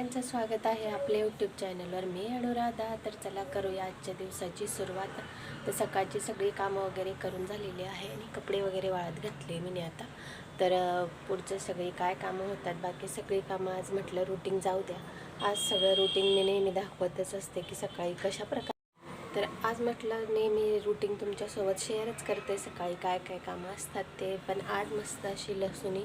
सगळ्यांचं स्वागत आहे आपल्या यूट्यूब चॅनलवर मी अनुराधा तर चला करूया आजच्या दिवसाची सुरुवात. तर सकाळची सगळी कामं वगैरे करून झालेली आहे आणि कपडे वगैरे वाळत घातले मी आता. तर पुढचं सगळी काय कामं होतात? बाकी सगळी कामं आज म्हटलं रुटीन जाऊ द्या. आज सगळं रुटीन मी नेहमी दाखवतच असते की सकाळी कशा प्रकारे तर आज म्हटलं नेहमी रुटीन तुमच्यासोबत शेअरच करते. सकाळी काय काय कामं असतात ते. पण आज मस्त अशी लसुणी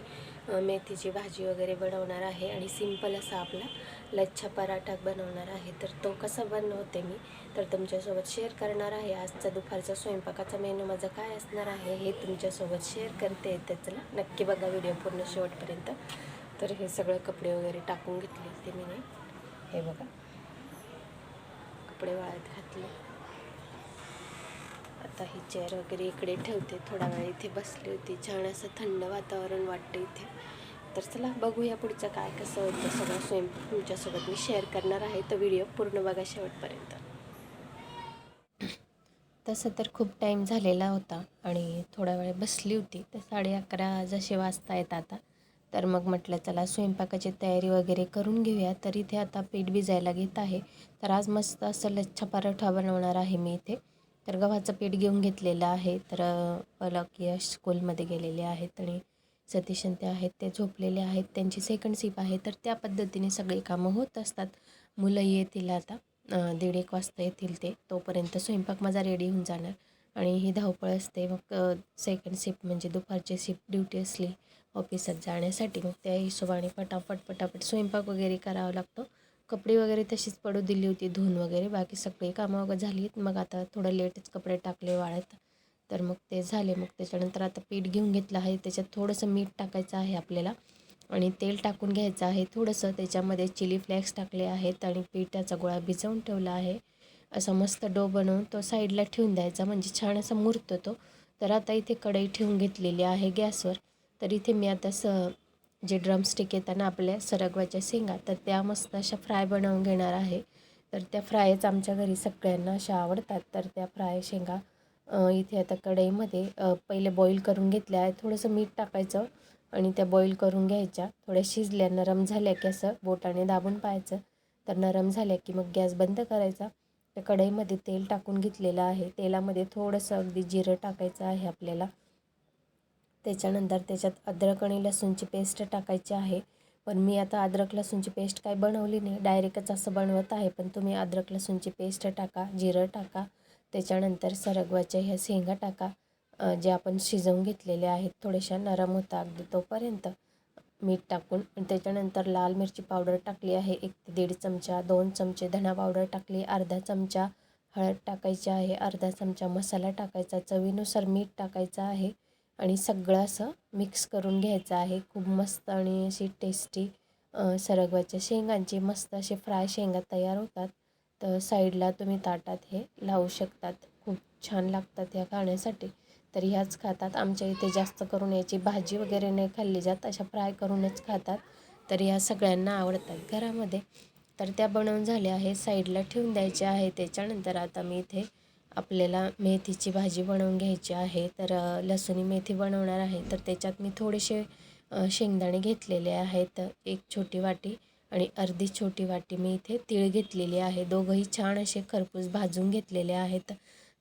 मेथीची भाजी वगैरे बनवणार आहे आणि सिंपल असा आपला लच्छा पराठा बनवणार आहे. तर तो कसा बनवते मी? तर तुमच्यासोबत शेअर करणार आहे. आजचा दुपारचा स्वयंपाकाचा मेनू माझा काय असणार आहे हे तुमच्यासोबत शेअर करते. तर नक्की बघा व्हिडिओ पूर्ण शेवटपर्यंत. तर हे सगळं कपडे वगैरे टाकून घेतले ते मी. हे बघा. कपडे वाळत घातले. आता ही चेअर वगैरे इकडे ठेवते. थोडा वेळ इथे बसली होती. छान असं थंड वातावरण वाटतं इथे. तर चला बघूया पुढचं काय कसं होतं सगळं. स्वयंपाक तुमच्यासोबत मी शेअर करणार आहे तर व्हिडिओ पूर्ण बघा शेवटपर्यंत. तसं तर खूप टाईम झालेला होता आणि थोडा वेळ बसली होती. तर साडे अकरा जसे वाजता येत आता. तर मग म्हटलं चला स्वयंपाकाची तयारी वगैरे करून घेऊया. तर इथे आता पीठ भिजायला घेत आहे. तर आज मस्त असं लच्छा पराठा बनवणार आहे मी इथे. तर गव्हाचं पीठ घेऊन घेतलेलं आहे. तर पलक यश स्कूलमध्ये गेलेले आहेत आणि सतीश ते आहेत ते झोपलेले आहेत. त्यांची सेकंड सीप आहे. तर त्या पद्धतीने सगळी कामं होत असतात. मुलं येतील आता दीड एक वाजता येतील ते. तोपर्यंत स्वयंपाक माझा रेडी होऊन जाणार. आणि ही धावपळ असते. मग सेकंड शिफ्ट म्हणजे दुपारची शिफ्ट ड्युटी असली ऑफिसात जाण्यासाठी. मग त्या हिशोबाने पटापट पटापट स्वयंपाक वगैरे करावा लागतो. कपडे वगैरे तशीच पडू दिली होती धुवून वगैरे. बाकी सगळी कामं वगैरे झाली आहेत मग आता थोडं लेटच कपडे टाकले वाळत. तर मग ते झाले. मग त्याच्यानंतर आता पीठ घेऊन घेतलं आहे. त्याच्यात थोडंसं मीठ टाकायचं आहे आपल्याला. आणि तेल टाकून घ्यायचं आहे थोडंसं. त्याच्यामध्ये चिली फ्लेक्स टाकले आहेत आणि पिठाचा गोळा भिजवून ठेवला आहे. असा मस्त डो बनवून तो साईडला ठेवून द्यायचा. म्हणजे छान असा मुरतो तो. तर आता इथे कढई ठेवून घेतलेली आहे गॅसवर. तर इथे मी आता स जे ड्रमस्टिक येतात ना आपल्या सरगवाच्या शेंगा तर त्या मस्त अशा फ्राय बनवून घेणार आहे. तर त्या फ्रायच आमच्या घरी सगळ्यांना अशा आवडतात. तर त्या फ्राय शेंगा इथे आता कढईमध्ये पहिले बॉईल करून घेतल्या. आहे थोडंसं मीठ टाकायचं आणि त्या बॉईल करून घ्यायच्या. थोड्या शिजल्या नरम झाल्या की असं बोटाने दाबून पाहायचं. तर नरम झाल्या की मग गॅस बंद करायचा. त्या कढईमध्ये तेल टाकून घेतलेलं आहे. तेलामध्ये थोडंसं अगदी जिरं टाकायचं आहे आपल्याला. त्याच्यानंतर त्याच्यात अद्रक आणि लसूणची पेस्ट टाकायची आहे. पण मी आता अद्रक लसूणची पेस्ट काय बनवली नाही. डायरेक्टच असं बनवत आहे. पण तुम्ही अद्रक लसूणची पेस्ट टाका जिरं टाका. त्याच्यानंतर सरगवाच्या ह्या शेंगा टाका जे आपण शिजवून घेतलेले आहेत. थोड्याशा नरम होता अगदी तोपर्यंत मीठ टाकून. त्याच्यानंतर लाल मिरची पावडर टाकली आहे. एक ते दीड चमचा दोन चमचे धणा पावडर टाकली अर्धा चमचा हळद टाकायची आहे. अर्धा चमचा मसाला टाकायचा. चवीनुसार मीठ टाकायचं आहे. आणि सगळं असं मिक्स करून घ्यायचं आहे. खूप मस्त आणि अशी टेस्टी सरगवाच्या शेंगांची मस्त असे फ्राय शेंगा तयार होतात. तर साईडला तुम्ही ताटात हे लावू शकतात. खूप छान लागतात ह्या खाण्यासाठी. तर ह्याच खातात. आमच्या इथे जास्त करून याची भाजी वगैरे नाही खाल्ली जात. अशा फ्राय करूनच खातात. तर ह्या सगळ्यांना आवडतात घरामध्ये. तर त्या बनवून झाल्या आहे साईडला ठेवून द्यायच्या आहे त्याच्यानंतर आता मी इथे आपल्याला मेथीची भाजी बनवून घ्यायची आहे तर लसुणी लसूणी मेथी बनवणार आहे तर त्याच्यात मी थोडेसे शेंगदाणे घेतलेले आहेत एक छोटी वाटी आणि अर्धी छोटी वाटी मी इथे तीळ घेतलेली आहे. दोघंही छान असे खरपूस भाजून घेतलेले आहेत.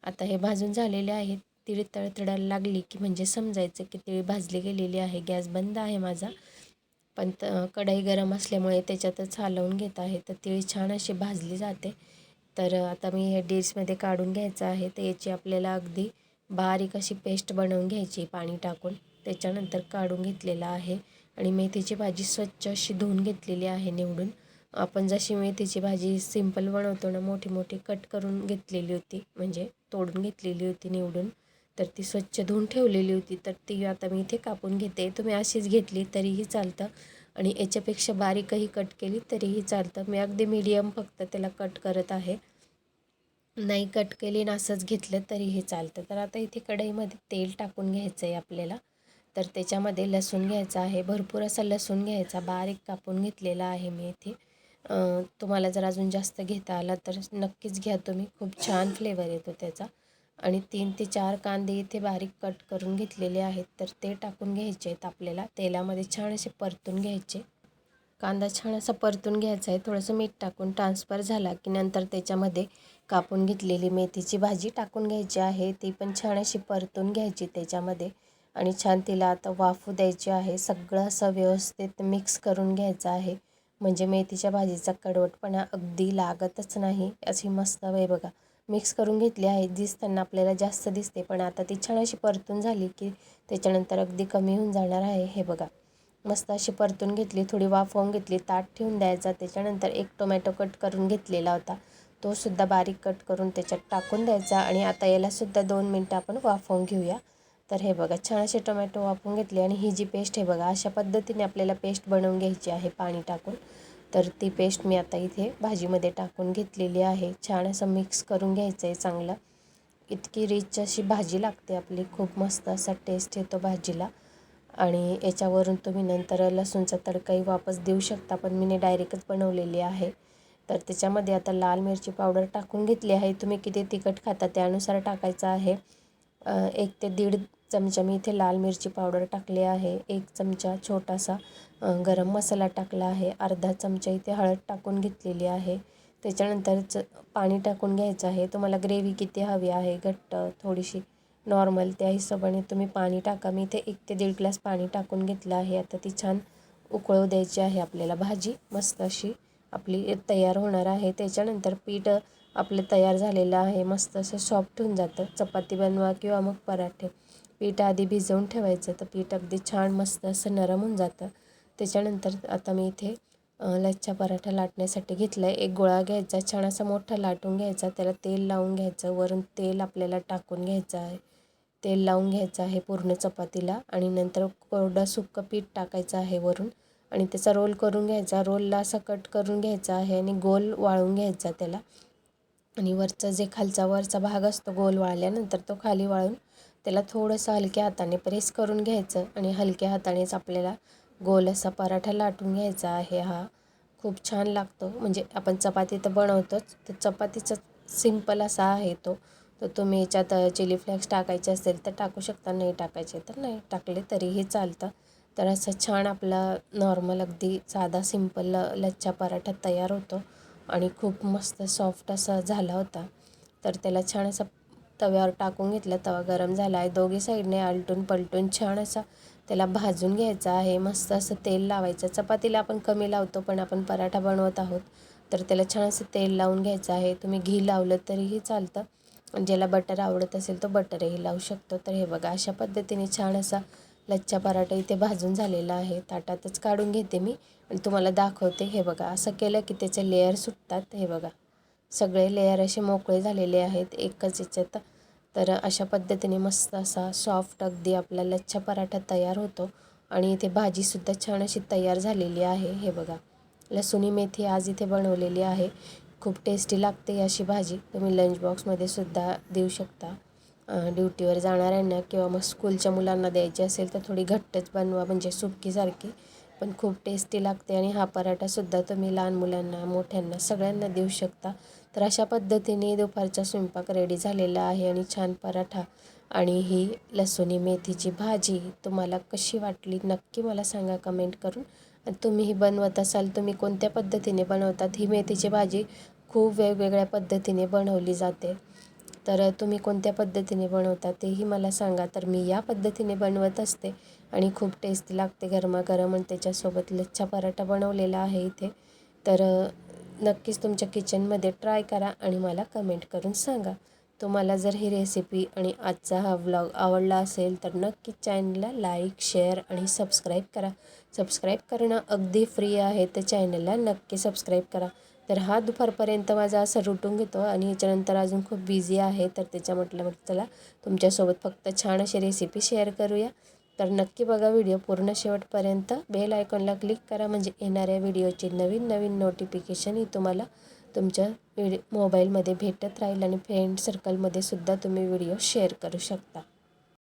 आता हे भाजून झालेले आहेत. तीळ तळतळायला लागली की म्हणजे समजायचं की तीळ भाजली गेलेली आहे. गॅस बंद आहे माझा. पण कढई गरम असल्यामुळे त्याच्यातच हलवून घेत आहे. तर तीळ छान अशी भाजली जाते. तर आता मी हे डिशमध्ये काढून घ्यायचं आहे. तर याची आपल्याला अगदी बारीक अशी पेस्ट बनवून घ्यायची पाणी टाकून. त्याच्यानंतर काढून घेतलेला आहे. आणि मेथीची भाजी स्वच्छ अशी धुवून घेतलेली आहे निवडून. आपण जशी मेथीची भाजी सिंपल बनवतो ना मोठी मोठी कट करून घेतलेली होती म्हणजे तोडून घेतलेली होती निवडून तर ती स्वच्छ धुवून ठेवलेली होती. तर ती आता मी इथे कापून घेते. तुम्ही अशीच घेतली तरीही चालतं. आणि याच्यापेक्षा बारीकही कट केली तरीही चालतं. मी अगदी मीडियम फक्त त्याला कट करत आहे. नाही कट केली ना असंच घेतलं तरीही चालतं. तर आता इथे कढईमध्ये तेल टाकून घ्यायचं आहे आपल्याला. तर त्याच्यामध्ये लसूण घ्यायचा आहे. भरपूर असा लसूण घ्यायचा. बारीक कापून घेतलेला आहे मी इथे. तुम्हाला जर अजून जास्त घेता आला तर नक्कीच घ्या तुम्ही. खूप छान फ्लेवर येतो त्याचा. आणि तीन ते चार कांदे इथे बारीक कट करून घेतलेले आहेत. तर ते टाकून घ्यायचे आहेत आपल्याला. तेलामध्ये छान असे परतून घ्यायचे. कांदा छान असा परतून घ्यायचा आहे. थोडंसं मीठ टाकून ट्रान्सफर झाला की नंतर त्याच्यामध्ये कापून घेतलेली मेथीची भाजी टाकून घ्यायची आहे. ती पण छान अशी परतून घ्यायची त्याच्यामध्ये. आणि छान तिला आता वाफू द्यायची आहे. सगळं असं व्यवस्थित मिक्स करून घ्यायचं आहे. म्हणजे मेथीच्या भाजीचा कडवटपणा अगदी लागतच नाही. अशी मस्त आहे बघा. मिक्स करून घेतली आहे. दिसताना आपल्याला जास्त दिसते पण आता ती छान अशी परतून झाली की त्याच्यानंतर अगदी कमी होऊन जाणार आहे. हे बघा. मस्त अशी परतून घेतली थोडी वाफवून घेतली ताट ठेवून द्यायचा. त्याच्यानंतर एक टोमॅटो कट करून घेतलेला होता. तो सुद्धा बारीक कट करून त्याच्यात टाकून द्यायचा आणि आता यालासुद्धा दोन मिनटं आपण वाफवून घेऊया. तर हे बघा छान असे टोमॅटो वाफवून घेतले आणि ही जी पेस्ट आहे बघा अशा पद्धतीने आपल्याला पेस्ट बनवून घ्यायची आहे पाणी टाकून. तर ती पेस्ट मी आता इथे भाजीमध्ये टाकून घेतलेली आहे. छान असं मिक्स करून घ्यायचं आहे चांगलं. इतकी रिच अशी भाजी लागते आपली. खूप मस्त असा टेस्ट येतो भाजीला. आणि याच्यावरून तुम्ही नंतर लसूणचा तडकाही वापस देऊ शकता पण मी डायरेक्टच बनवलेली आहे. तर त्याच्यामध्ये आता लाल मिरची पावडर टाकून घेतली आहे. तुम्ही किती तिखट खाता त्यानुसार टाकायचं आहे. एक ते दीड चमचा मी इथे लाल मिरची पावडर टाकली आहे. एक चमचा छोटासा गरम मसाला टाकला आहे. अर्धा चमचा इथे हळद टाकून घेतलेली आहे. त्याच्यानंतर च पाणी टाकून घ्यायचं आहे. तुम्हाला ग्रेव्ही किती हवी आहे घट्ट थोडीशी नॉर्मल त्या हिशोबाने तुम्ही पाणी टाका. मी इथे एक ते दीड ग्लास पाणी टाकून घेतलं आहे. आता ती छान उकळू द्यायची आहे आपल्याला. भाजी मस्त अशी आपली तयार होणार आहे. त्याच्यानंतर पीठ आपलं तयार झालेलं आहे. मस्त असं सॉफ्ट होऊन जातं. चपाती बनवा किंवा मग पराठे. पीठ आधी भिजवून ठेवायचं. तर पीठ अगदी छान मस्त असं नरम होऊन जातं. त्याच्यानंतर आता मी इथे लच्छा पराठा लाटण्यासाठी घेतला आहे एक गोळा घ्यायचा छान असा मोठा लाटून घ्यायचा त्याला तेल लावून घ्यायचं वरून तेल आपल्याला टाकून घ्यायचं आहे. तेल लावून घ्यायचं आहे पूर्ण चपातीला आणि नंतर कोरडं सुक्कं पीठ टाकायचं आहे वरून आणि त्याचा रोल करून घ्यायचा. रोलला असा कट करून घ्यायचा आहे आणि गोल वाळून घ्यायचा त्याला. आणि वरचा जे खालचा वरचा भाग असतो गोल वाळल्यानंतर तो खाली वाळून त्याला थोडंसं हलक्या हाताने प्रेस करून घ्यायचं आणि हलक्या हातानेच आपल्याला गोल असा पराठा लाटून घ्यायचा आहे हा. खूप छान लागतो. म्हणजे आपण चपाती तर बनवतोच. तर चपातीचा सिंपल असा आहे तो. तर तुम्ही याच्यात चिली फ्लेक्स टाकायचे असेल तर टाकू शकता. नाही टाकायचे तर नाही. टाकले तरीही चालतं. तर असं छान आपला नॉर्मल अगदी साधा सिंपल लच्छा पराठा तयार होतो. आणि खूप मस्त सॉफ्ट असा झाला होता. तर त्याला छान असा तव्यावर टाकून घेतला. तवा गरम झाला आहे दोघी साईडने आलटून पलटून छान असा त्याला भाजून घ्यायचा आहे. मस्त असं तेल लावायचं. चपातीला आपण कमी लावतो पण आपण पराठा बनवत आहोत. तर त्याला छान असं तेल लावून घ्यायचं आहे. तुम्ही घी लावलं तरीही चालतं. ज्याला बटर आवडत असेल तो बटरही लावू शकतो. तर हे बघा अशा पद्धतीने छान असा लच्छा पराठा इथे भाजून झालेला आहे. ताटातच काढून घेते मी आणि तुम्हाला दाखवते. हे बघा असं केलं की त्याचे लेअर सुटतात. हे बघा सगळे लेअर असे मोकळे झालेले आहेत. एकच याच्यात तर अशा पद्धतीने मस्त असा सॉफ्ट अगदी आपला लच्छा पराठा तयार होतो. आणि इथे भाजीसुद्धा छान अशी तयार झालेली आहे. हे बघा लसुणी मेथी आज इथे बनवलेली आहे. खूप टेस्टी लागते अशी भाजी. तुम्ही लंच बॉक्समध्ये सुद्धा देऊ शकता. ड्युटीवर जाणाऱ्यांना किंवा मग स्कूलच्या मुलांना द्यायची असेल तर थोडी घट्टच बनवा म्हणजे सुकीसारखी पण खूप टेस्टी लागते आणि हा पराठासुद्धा तुम्ही लहान मुलांना मोठ्यांना सगळ्यांना देऊ शकता. तर अशा पद्धतीने दुपारचा स्वयंपाक रेडी झालेला आहे आणि छान पराठा आणि ही लसुणी मेथीची भाजी तुम्हाला कशी वाटली नक्की मला सांगा कमेंट करून. आणि तुम्ही ही बनवत असाल तुम्ही कोणत्या पद्धतीने बनवतात ही मेथीची भाजी खूप वेगवेगळ्या पद्धतीने बनवली जाते. तर तुम्ही कोणत्या पद्धतीने बनवता तेही मला सांगा. तर मी या पद्धतीने बनवत असते आणि खूप टेस्टी लागते. गरमागरम आणि त्याच्यासोबत लच्छा पराठा बनवलेला आहे इथे. तर नक्कीच तुमच्या किचनमध्ये ट्राय करा आणि मला कमेंट करून सांगा. तुम्हाला जर ही रेसिपी आणि आजचा हा व्लॉग आवडला असेल तर नक्कीच चॅनलला लाईक शेअर आणि सबस्क्राईब करा. सबस्क्राईब करणं अगदी फ्री आहे तर चॅनलला नक्की सबस्क्राईब करा. तर हा दुपारपर्यंत माझा असं रुटून घेतो आणि याच्यानंतर अजून खूप बिझी आहे तर त्याच्या म्हटलं म्हटलं चला तुमच्यासोबत फक्त छान अशी रेसिपी शेअर करूया. तर नक्की बघा व्हिडिओ पूर्ण शेवटपर्यंत. बेल आयकॉनला क्लिक करा म्हणजे येणाऱ्या व्हिडिओची नवीन नवीन नोटिफिकेशन ही तुम्हाला तुमच्या व्हिडिओ मोबाईलमध्ये भेटत राहील आणि फ्रेंड सर्कलमध्ये सुद्धा तुम्ही व्हिडिओ शेअर करू शकता.